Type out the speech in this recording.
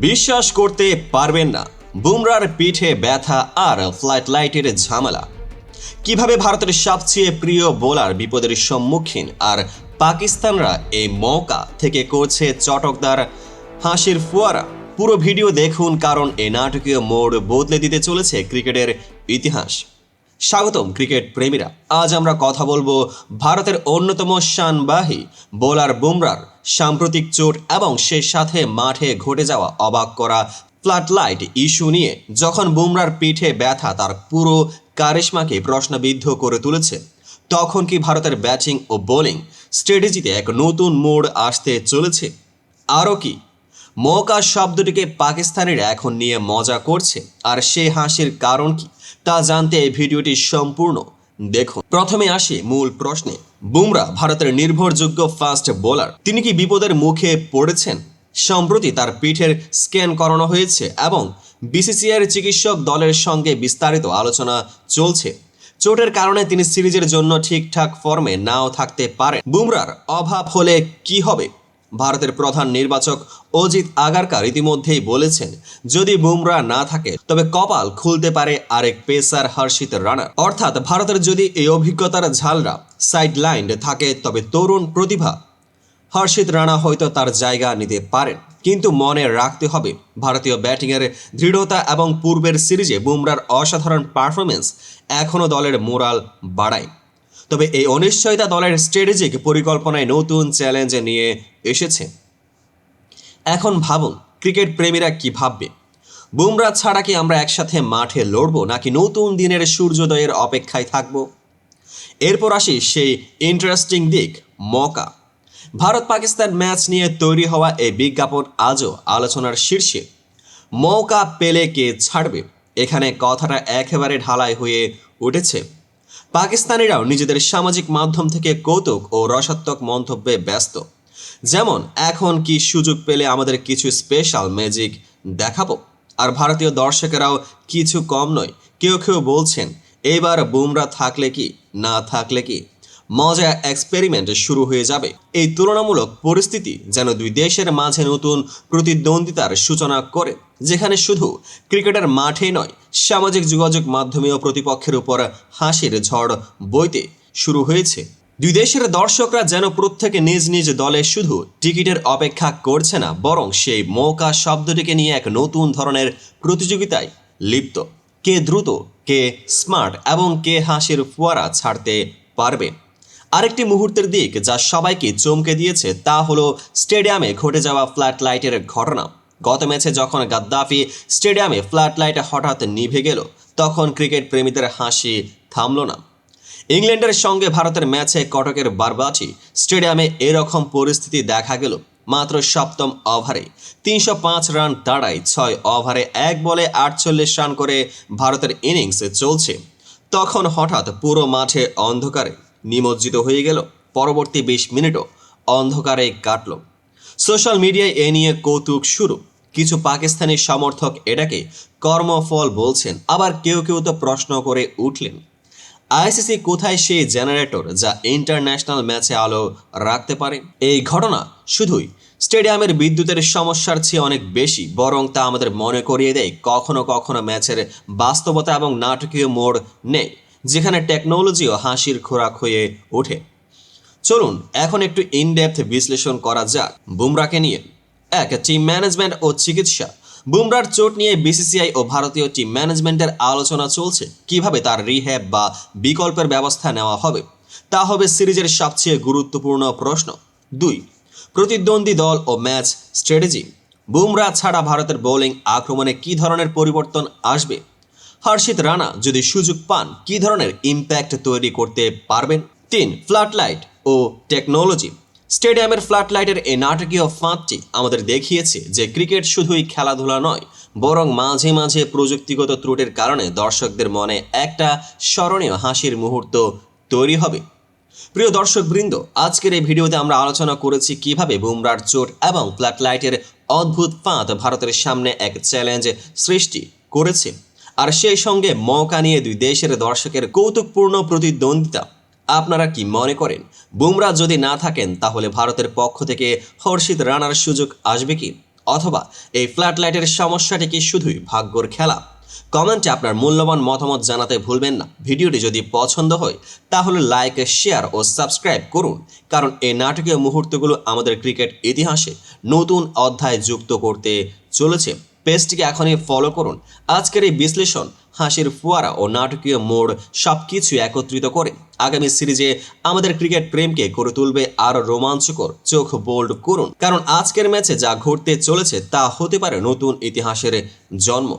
বিশ্বাস করতে পারবেন না। বুমরার পিঠে ব্যথা আর ফ্লাইট লাইটের ঝামেলা। কীভাবে ভারতের সবচেয়ে প্রিয় বোলার বিপদের সম্মুখীন আর পাকিস্তানরা এই মৌকা থেকে করছে চটকদার হাসির ফুয়ারা? পুরো ভিডিও দেখুন কারণ এই নাটকীয় মোড় বদলে দিতে চলেছে ক্রিকেটের ইতিহাস। স্বাগতম ক্রিকেট প্রেমীরা। আজ আমরা কথা বলব ভারতের অন্যতম শানবাহী বোলার বুমরার সাম্প্রতিক চোট এবং সে সাথে মাঠে ঘটে যাওয়া অবাক করা ফ্লাডলাইট ইস্যু নিয়ে যখন বুমরার পিঠে ব্যথা তার পুরো কারিশমাকে প্রশ্নবিদ্ধ করে তুলেছে, তখন কি ভারতের ব্যাটিং ও বোলিং স্ট্র্যাটেজিতে এক নতুন মোড় আসতে চলেছে? আরও কি মৌকা শব্দটিকে পাকিস্তানিরা এখন নিয়ে মজা করছে। আর সে হাসির কারণ কি, তা জানতে এই ভিডিওটি সম্পূর্ণ দেখুন। প্রথমে আসি মূল প্রশ্নে। বুমরা ভারতের নির্ভরযোগ্য ফাস্ট বোলার। তিনি কি বিপদের মুখে পড়েছেন? সম্প্রতি তার পিঠের স্ক্যান করানো হয়েছে এবং বিসিসিআইয়ের চিকিৎসক দলের সঙ্গে বিস্তারিত আলোচনা চলছে। চোটের কারণে তিনি সিরিজের জন্য ঠিকঠাক ফর্মে নাও থাকতে পারেন। বুমরার অভাব হলে কি হবে? ভারতের প্রধান নির্বাচক অজিত আগারকার ইতিমধ্যেই বলেছেন, যদি বুমরা না থাকে, তবে কপাল খুলতে পারে আরেক পেসার হর্ষিত রানার। অর্থাৎ ভারতের যদি এই অভিজ্ঞতার ঝালরা সাইড লাইন থাকে, তবে তরুণ প্রতিভা হর্ষিত রানা হয়তো তার জায়গা নিতে পারেন। কিন্তু মনে রাখতে হবে, ভারতীয় ব্যাটিংয়ের দৃঢ়তা এবং পূর্বের সিরিজে বুমরার অসাধারণ পারফরমেন্স এখনও দলের মোরাল বাড়ায় তবে এই অনিশ্চয়তা দলের স্ট্র্যাটেজিক পরিকল্পনায় নতুন চ্যালেঞ্জ নিয়ে এসেছে। এখন ভাবুন ক্রিকেট প্রেমীরা কি ভাববে? বুমরা ছাড়া কি আমরা একসাথে মাঠে লড়বো, নাকি নতুন দিনের সূর্যোদয়ের অপেক্ষায় থাকব? এরপর আসি সেই ইন্টারেস্টিং দিক, মকা। ভারত পাকিস্তান ম্যাচ নিয়ে তৈরি হওয়া এই বিজ্ঞাপন আজও আলোচনার শীর্ষে। মৌকা পেলে কে ছাড়বে, এখানে কথাটা একেবারে ঢালাই হয়ে উঠেছে। পাকিস্তানিরাও নিজেদের সামাজিক মাধ্যম থেকে কৌতুক ও রসাত্মক মন্তব্যে ব্যস্ত। যেমন, এখন কি সুযোগ পেলে আমাদের কিছু স্পেশাল ম্যাজিক দেখাবো? আর ভারতীয় দর্শকেরাও কিছু কম নয়, কেউ কেউ বলছেন, এবার বুমরা থাকলে কি, না থাকলে কি? মজা এক্সপেরিমেন্ট শুরু হয়ে যাবে। এই তুলনামূলক পরিস্থিতি যেন দুই দেশের মাঝে নতুন প্রতিদ্বন্দ্বিতার সূচনা করে, যেখানে শুধু ক্রিকেটের মাঠে নয়, সামাজিক যোগাযোগ মাধ্যমেও প্রতিপক্ষের উপর হাসির ঝড় বইতে শুরু হয়েছে। দুই দেশের দর্শকরা যেন প্রত্যেকে নিজ নিজ দলে শুধু টিকিটের অপেক্ষা করছে না, বরং সেই মৌকা শব্দটিকে নিয়ে এক নতুন ধরনের প্রতিযোগিতায় লিপ্ত। কে দ্রুত, কে স্মার্ট এবং কে হাসির ফোয়ারা ছাড়তে পারবে? আরেকটি মুহূর্তের দিক যা সবাইকে চমকে দিয়েছে তা হলো স্টেডিয়ামে ঘটে যাওয়া ফ্ল্যাট লাইটের ঘটনা। গত ম্যাচে যখন গাদ্দাফি স্টেডিয়ামে ফ্ল্যাট লাইট হঠাৎ নিভে গেল, তখন ক্রিকেট প্রেমীদের হাসি থামল না। ইংল্যান্ডের সঙ্গে ভারতের ম্যাচে কটকের বারবাটি স্টেডিয়ামে এরকম পরিস্থিতি দেখা গেল। মাত্র সপ্তম ওভারে তিনশো পাঁচ রান দাঁড়ায় ছয় ওভারে এক বলে আটচল্লিশ রান করে ভারতের ইনিংস চলছে। তখন হঠাৎ পুরো মাঠে অন্ধকারে নিমজ্জিত হয়ে গেল। পরবর্তী বিশ মিনিটও অন্ধকারে কাটল। সোশ্যাল মিডিয়ায় এ নিয়ে কৌতুক শুরু। কিছু পাকিস্তানি সমর্থক এটাকে কর্মফল বলছেন, আবার কেউ কেউ তো প্রশ্ন করে উঠলেন। আইসিসি কোথায় সেই জেনারেটর যা ইন্টারন্যাশনাল ম্যাচে আলো রাখতে পারে? এই ঘটনা শুধুই স্টেডিয়ামের বিদ্যুতের সমস্যার চেয়ে অনেক বেশি, বরং তা আমাদের মনে করিয়ে দেয় কখনো কখনো ম্যাচের বাস্তবতা এবং নাটকীয় মোড় নেই। যেখানে টেকনোলজিও হাসির খোরাক হয়ে ওঠে। চলুন, এখন একটু ইনডেপথ বিশ্লেষণ করা যাক বুমরাকে নিয়ে। এক টিম ম্যানেজমেন্ট ও চিকিৎসা। বুমরার চোট নিয়ে বিসিসিআই ও ভারতীয় টিম ম্যানেজমেন্টের আলোচনা চলছে। কীভাবে তার রিহ্যাব বা বিকল্পের ব্যবস্থা নেওয়া হবে? তা হবে সিরিজের সবচেয়ে গুরুত্বপূর্ণ প্রশ্ন। দুই, প্রতিদ্বন্দ্বী দল ও ম্যাচ স্ট্র্যাটেজি। বুমরা ছাড়া ভারতের বোলিং আক্রমণে কী ধরনের পরিবর্তন আসবে? হর্ষিত রানা, যদি সুযোগ পান, কী ধরনের ইম্প্যাক্ট তৈরি করতে পারবেন? তিন ফ্ল্যাটলাইট ও টেকনোলজি স্টেডিয়ামের ফ্ল্যাটলাইটের এই নাটকীয় ফাঁদটি আমাদের দেখিয়েছে যে ক্রিকেট শুধুই খেলাধুলা নয়, বরং মাঝে মাঝে প্রযুক্তিগত ত্রুটির কারণে দর্শকদের মনে একটা স্মরণীয় হাসির মুহূর্ত তৈরি হবে। প্রিয় দর্শক বৃন্দ আজকের এই ভিডিওতে আমরা আলোচনা করেছি কীভাবে বুমরার চোট এবং ফ্ল্যাটলাইটের অদ্ভুত ফাঁদ ভারতের সামনে এক চ্যালেঞ্জ সৃষ্টি করেছে। আর সেই সঙ্গে মৌকা নিয়ে দুই দেশের দর্শকের কৌতুকপূর্ণ প্রতিদ্বন্দ্বিতা আপনারা কি মনে করেন? বুমরা যদি না থাকেন, তাহলে ভারতের পক্ষ থেকে হর্ষিত রানার সুযোগ আসবে কি? অথবা এই ফ্ল্যাট লাইটের সমস্যাটি কি শুধুই ভাগ্যর খেলা? কমেন্টে আপনার মূল্যবান মতামত জানাতে ভুলবেন না। ভিডিওটি যদি পছন্দ হয়, তাহলে লাইক, শেয়ার ও সাবস্ক্রাইব করুন। কারণ এই নাটকীয় মুহূর্তগুলো আমাদের ক্রিকেট ইতিহাসে নতুন অধ্যায় যুক্ত করতে চলেছে। পেজটিকে এখনই ফলো করুন। আজকের এই বিশ্লেষণ, হাসির ফুয়ারা ও নাটকীয় মোড় সব কিছু একত্রিত করে আগামী সিরিজে আমাদের ক্রিকেট প্রেমকে গড়ে তুলবে আরও রোমাঞ্চকর, চোখ বোল্ড করুন। কারণ আজকের ম্যাচে যা ঘটতে চলেছে তা হতে পারে নতুন ইতিহাসের জন্ম।